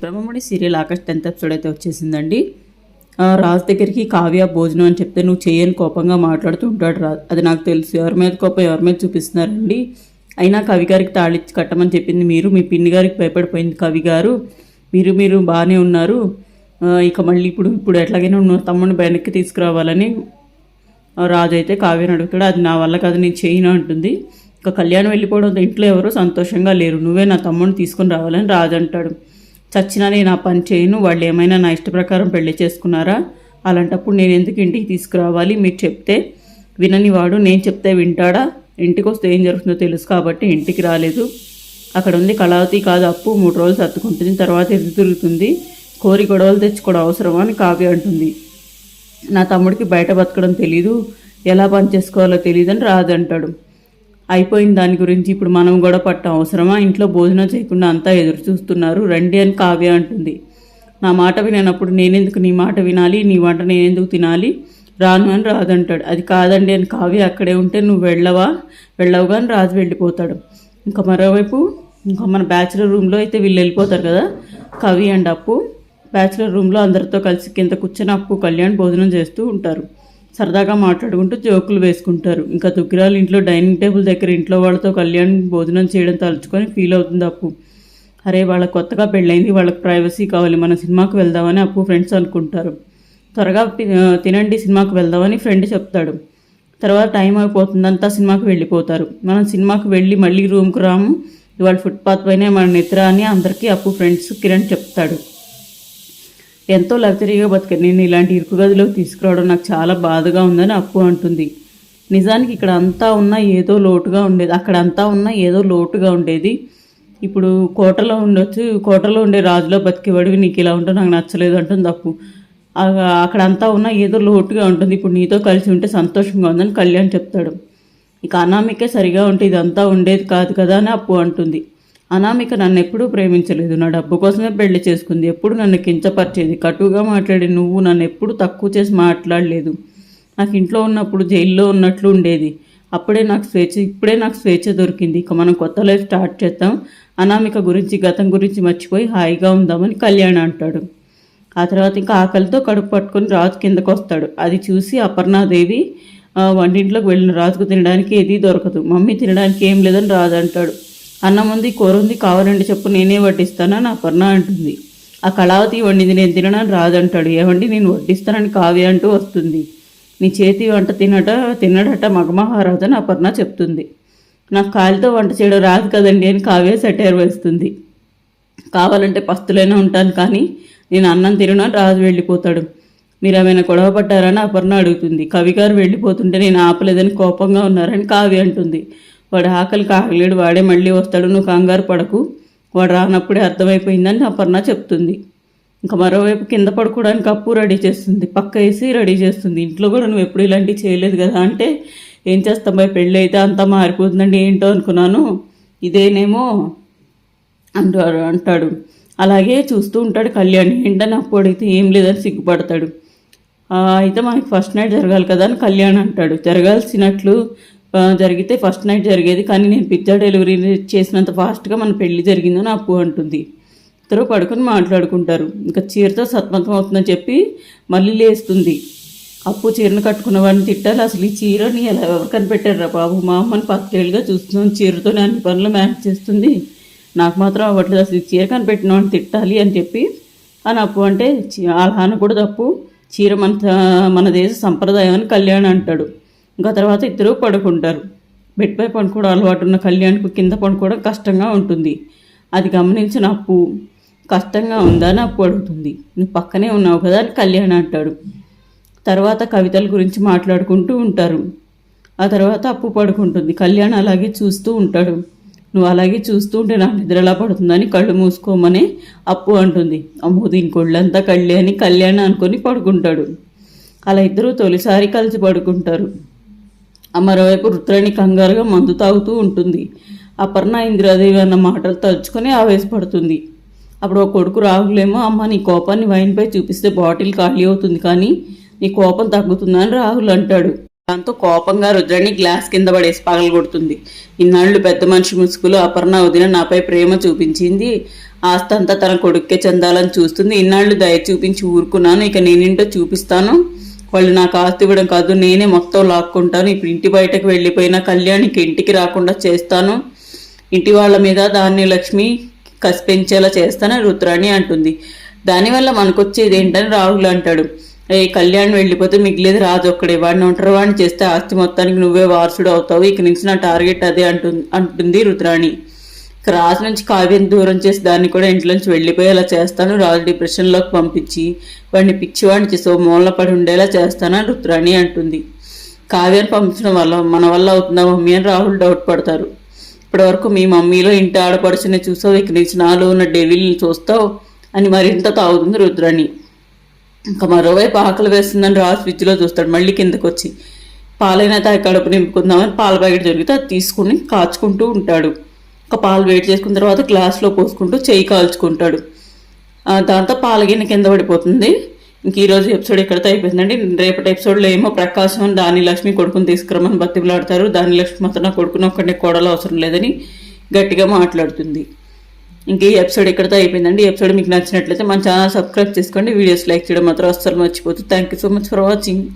Brahmamudi serial Akash tenth episode అయితే వచ్చేసిందండి. ఆ, దగ్గరికి కావ్య భోజనం అని చెప్తే నువ్వు చేయని కోపంగా మాట్లాడుతూ ఉంటాడు రాజు అది నాకు తెలుసు. ఎవరి మీద కోపం ఎవరి మీద చూపిస్తున్నారండి? అయినా కవి గారికి తాళిచ్చి కట్టమని చెప్పింది మీరు. మీ పిన్ని గారికి భయపడిపోయింది కవి గారు. మీరు మీరు బాగానే ఉన్నారు. ఇక మళ్ళీ ఇప్పుడు ఇప్పుడు ఎట్లాగైనా ఉన్న తమ్ముడిని వెనక్కి తీసుకురావాలని రాజు అయితే కావ్యని అడుగుతాడు. అది నా వల్ల కాదు నేను చేయను అంటుంది. ఇక కళ్యాణం వెళ్ళిపోవడంతో ఇంట్లో ఎవరో సంతోషంగా లేరు. నువ్వే నా తమ్ముడిని తీసుకొని రావాలని రాజు అంటాడు. చచ్చినా నేను ఆ పని చేయను వాళ్ళు ఏమైనా నా ఇష్ట ప్రకారం పెళ్ళి చేసుకున్నారా? అలాంటప్పుడు నేను ఎందుకు ఇంటికి తీసుకురావాలి? మీరు చెప్తే వినని వాడు నేను చెప్తే వింటాడా? ఇంటికి వస్తే ఏం జరుగుతుందో తెలుసు కాబట్టి ఇంటికి రాలేదు. అక్కడ ఉంది కళావతి కాదు అప్పు మూడు రోజులు సర్దుకుంటుంది తర్వాత ఎదురు తిరుగుతుంది. కోరి గొడవలు తెచ్చుకోవడం అవసరమా అని కావ్య అంటుంది. నా తమ్ముడికి బయట బతకడం తెలీదు ఎలా పని చేసుకోవాలో తెలియదు అని రాదంటాడు. అయిపోయిన దాని గురించి ఇప్పుడు మనం కూడా పట్టం అవసరమా? ఇంట్లో భోజనం చేయకుండా అంతా ఎదురు చూస్తున్నారు. రండి అని కావ్య అంటుంది. నా మాట వినప్పుడు నేనెందుకు నీ మాట వినాలి? నీ మాట నేనెందుకు తినాలి? రాను అని రాదంటాడు అది కాదండి అని కావ్య అక్కడే ఉంటే నువ్వు వెళ్ళవా? వెళ్ళవుగా అని రాజు వెళ్ళిపోతాడు. ఇంకా మరోవైపు ఇంకా మన బ్యాచులర్ రూమ్లో అయితే వీళ్ళు వెళ్ళిపోతారు కదా? కవి అండ్ అప్పు బ్యాచులర్ రూమ్లో అందరితో కలిసి కింద కూర్చొని అప్పు కళ్యాణ్ భోజనం చేస్తూ ఉంటారు. సరదాగా మాట్లాడుకుంటూ జోకులు వేసుకుంటారు. ఇంకా దుగ్గిరాలు ఇంట్లో డైనింగ్ టేబుల్ దగ్గర ఇంట్లో వాళ్ళతో కళ్యాణ్ భోజనం చేయడం తలుచుకొని ఫీల్ అవుతుంది అప్పు. అరే వాళ్ళ కొత్తగా పెళ్ళైంది వాళ్ళకి ప్రైవసీ కావాలి మన సినిమాకి వెళ్దామని అప్పు ఫ్రెండ్స్ అనుకుంటారు. త్వరగా తినండి సినిమాకి వెళ్దామని ఫ్రెండ్ చెప్తాడు. తర్వాత టైం అయిపోతుంది అంతా సినిమాకి వెళ్ళిపోతారు. మనం సినిమాకి వెళ్ళి మళ్ళీ రూమ్కి రాము ఇవాళ ఫుట్పాత్ పైనే మన నిద్ర అని అందరికీ అప్పు ఫ్రెండ్స్ కిరణ్ చెప్తాడు. ఎంతో లగ్జరీగా బతికాను. నేను ఇలాంటి ఇరుకు గదిలోకి తీసుకురావడం నాకు చాలా బాధగా ఉందని అప్పు అంటుంది. నిజానికి ఇక్కడ అంతా ఉన్నా ఏదో లోటుగా ఉండేది. అక్కడ అంతా ఉన్నా ఏదో లోటుగా ఉండేది. ఇప్పుడు కోటలో ఉండొచ్చు కోటలో ఉండే రాజులో బతికేవాడివి నీకు ఇలా ఉంటే నాకు నచ్చలేదు అంటుంది అప్పు. అక్కడ అంతా ఉన్నా ఏదో లోటుగా ఉంటుంది. ఇప్పుడు నీతో కలిసి ఉంటే సంతోషంగా ఉందని కళ్యాణ్ చెప్తాడు. ఇక అనామికే సరిగా ఉంటే ఇదంతా ఉండేది కాదు కదా అని అప్పు అంటుంది. అనామిక నన్ను ఎప్పుడూ ప్రేమించలేదు. నా డబ్బు కోసమే పెళ్ళి చేసుకుంది. ఎప్పుడు నన్ను కించపరిచేది? కటుగా మాట్లాడి నువ్వు నన్ను ఎప్పుడు తక్కువ చేసి మాట్లాడలేదు. నాకు ఇంట్లో ఉన్నప్పుడు జైల్లో ఉన్నట్లు ఉండేది. అప్పుడే నాకు స్వేచ్ఛ ఇప్పుడే నాకు స్వేచ్ఛ దొరికింది. ఇక మనం కొత్త లైఫ్ స్టార్ట్ చేద్దాం. అనామిక గురించి గతం గురించి మర్చిపోయి హాయిగా ఉందామని కళ్యాణ్ అంటాడు. ఆ తర్వాత ఇంకా ఆకలితో కడుపు పట్టుకొని రాజు కిందకు వస్తాడు. అది చూసి అపర్ణాదేవి వంటింట్లోకి వెళ్ళిన రాజుకు తినడానికి ఏదీ దొరకదు. మమ్మీ తినడానికి ఏం లేదని రాజు అంటాడు. అన్నం ఉంది కూర ఉంది కావాలంటే చెప్పు నేనే వడ్డిస్తాను? నా పర్ణ అంటుంది. ఆ కళావతి వండింది నేను తినడానికి రాదంటాడు. అంటాడు ఏమండి నేను వడ్డిస్తానని కావ్య అంటూ వస్తుంది. నీ చేతి వంట తినట తినడట మగమహారాజు నా పర్ణ చెప్తుంది. నాకు కాలితో వంట చేయడం రాదు కదండి అని కావ్య సెటైర్ వేస్తుంది. కావాలంటే పస్తులైనా ఉంటాను కానీ నేను అన్నం తినను రాజు వెళ్ళిపోతాడు. మీరు ఏమైనా గొడవ పడ్డారని అపర్ణ అడుగుతుంది. కవిగారు వెళ్ళిపోతుంటే నేను ఆపలేదని కోపంగా ఉన్నారని కావ్య అంటుంది. వాడు ఆకలి కాగలేడు వాడే మళ్ళీ వస్తాడు నువ్వు కంగారు పడకు. వాడు రానప్పుడే అర్థమైపోయిందని అపర్ణ చెప్తుంది. ఇంకా మరోవైపు కింద పడుకోవడానికి అప్పు రెడీ చేస్తుంది. పక్క వేసి రెడీ చేస్తుంది. ఇంట్లో కూడా నువ్వు ఎప్పుడు ఇలాంటివి చేయలేదు కదా అంటే ఏం చేస్తాం భయ పెళ్ళి అయితే అంతా మారిపోతుందండి ఏంటో అనుకున్నాను. ఇదేనేమో అంటారు అంటాడు. అలాగే చూస్తూ ఉంటాడు కళ్యాణ్. ఏంటని అప్పు అడిగితే ఏం లేదని సిగ్గుపడతాడు. అయితే మనకి ఫస్ట్ నైట్ జరగాలి కదా అని కళ్యాణ్ అంటాడు. జరగాల్సినట్లు జరిగితే ఫస్ట్ నైట్ జరిగేది. కానీ నేను పిజ్జా డెలివరీ చేసినంత ఫాస్ట్గా మన పెళ్ళి జరిగిందని అప్పు అంటుంది. ఇద్దరు పడుకొని మాట్లాడుకుంటారు. ఇంకా చీరతో సత్మతం అవుతుందని చెప్పి మళ్ళీ లేస్తుంది. అప్పు చీరను కట్టుకున్న వాడిని తిట్టాలి. అసలు ఈ చీరని ఎలా ఎవరు కనిపెట్టారా బాబు? మా అమ్మని పక్కేళ్ళుగా చూస్తున్నాం. చీరతోనే అన్ని పనులు మ్యాచ్ చేస్తుంది. నాకు మాత్రం అవ్వట్లేదు. అసలు ఈ చీర కనిపెట్టిన వాడిని తిట్టాలి అని చెప్పి అని అప్పు అంటే "చీ- అలా కూడా తప్పు. చీర మన మన దేశ సంప్రదాయం అని కళ్యాణ్ అంటాడు. ఇంకా తర్వాత ఇద్దరు పడుకుంటారు. బెడ్పై పడుకోవడం అలవాటు ఉన్న కళ్యాణ్కు కింద పడుకోవడం కష్టంగా ఉంటుంది. అది గమనించిన అప్పు కష్టంగా ఉందా? అని అప్పు అడుగుతుంది. నువ్వు పక్కనే ఉన్నావు కదా అని కళ్యాణ్ అంటాడు. తర్వాత కవితల గురించి మాట్లాడుకుంటూ ఉంటారు. ఆ తర్వాత అప్పు పడుకుంటుంది. కళ్యాణ్ అలాగే చూస్తూ ఉంటాడు. నువ్వు అలాగే చూస్తూ ఉంటే నాకు నిద్ర ఎలా పడుతుందని కళ్ళు మూసుకోమని అప్పు అంటుంది. అమ్మో దీని కొళ్ళంతా కళ్ళే అని కళ్యాణ్ అనుకొని పడుకుంటాడు. అలా ఇద్దరూ తొలిసారి కలిసి పడుకుంటారు. మరోవైపు రుద్రాణి కంగారుగా మందు తాగుతూ ఉంటుంది. అపర్ణ ఇందిరాదేవి అన్న మాటలు తలుచుకొని ఆవేశపడుతుంది. అప్పుడు ఒక కొడుకు రాహులేమో అమ్మ నీ కోపాన్ని వైన్పై చూపిస్తే బాటిల్ ఖాళీ అవుతుంది కానీ నీ కోపం తగ్గుతుందని రాహుల్ అంటాడు. దాంతో కోపంగా రుద్రాణి గ్లాస్ కింద పడేసి పగలగొడుతుంది. ఇన్నాళ్ళు పెద్ద మనిషి ముసుగులో అపర్ణ వదిన నాపై ప్రేమ చూపించింది. ఆస్తంతా అంతా తన కొడుక్కే చెందాలని చూస్తుంది. ఇన్నాళ్ళు దయ చూపించి ఊరుకున్నాను. ఇక నేనేంటో చూపిస్తాను. వాళ్ళు నాకు ఆస్తి ఇవ్వడం కాదు నేనే మొత్తం లాక్కుంటాను. ఇప్పుడు ఇంటి బయటకు వెళ్ళిపోయిన కళ్యాణికి ఇంటికి రాకుండా చేస్తాను. ఇంటి వాళ్ళ మీద దాన్ని లక్ష్మి కసి పెంచేలా చేస్తానని రుద్రాణి అంటుంది. దానివల్ల మనకొచ్చేది ఏంటని రాహుల్ అంటాడు. ఏ కళ్యాణ్ వెళ్ళిపోతే మిగిలేదు రాజు ఒక్కడే. వాడిని ఒంటరి వాడిని చేస్తే ఆస్తి మొత్తానికి నువ్వే వారసుడు అవుతావు. ఇక నుంచి నా టార్గెట్ అదే అంటుంది అంటుంది రుద్రాణి. క్రాస్ నుంచి కావ్యం దూరం చేసి దాన్ని కూడా ఇంట్లోంచి వెళ్ళిపోయేలా చేస్తాను. రాజు డిప్రెషన్లోకి పంపించి వాడిని పిచ్చివాడిని చేసి ఓ మూలన పడి ఉండేలా చేస్తానని రుద్రాణి అంటుంది. కావ్యాన్ని పంపించడం వల్ల మన వల్ల అవుతుందా మమ్మీ అని రాహుల్ డౌట్ పడతారు. ఇప్పటివరకు మీ మమ్మీలో ఇంటి ఆడపడుచుని చూసావు ఇక నుంచి నాలో ఉన్న డెవిల్ని చూస్తావు అని మరింత తాగుతుంది రుద్రాణి. ఇంకా మరోవైపు ఆకలి వేస్తుందని రాజు ఫ్రిడ్జ్లో చూస్తాడు. మళ్ళీ కిందకు వచ్చి పాలైనా తాగి కడుపు నింపుకుందామని పాల ప్యాకెట్ దొరికితే అది తీసుకుని కాచుకుంటూ ఉంటాడు. ఒక పాలు వేడి చేసుకున్న తర్వాత గ్లాస్లో పోసుకుంటూ చేయి కాల్చుకుంటాడు. ఆ, దాంతో పాల గిన్నె కింద పడిపోతుంది. ఇంక ఈరోజు ఎపిసోడ్ ఇక్కడతో అయిపోయిందండి? రేపటి ఎపిసోడ్లో ఏమో ప్రకాశం దాని లక్ష్మి కొడుకుని తీసుకురమ్మని బతిమలాడతారు. దాని లక్ష్మి మాత్రం నా కొడుకుని ఒక్కడే కోడలు అవసరం లేదని గట్టిగా మాట్లాడుతుంది. ఇంక ఈ ఎపిసోడ్ ఇక్కడితో అయిపోయిందండి? ఈ ఎపిసోడ్ మీకు నచ్చినట్లయితే మన ఛానల్ సబ్స్క్రైబ్ చేసుకోండి. వీడియోస్ లైక్ చేయడం మాత్రం అస్సలు మర్చిపోతుంది thank you so much for watching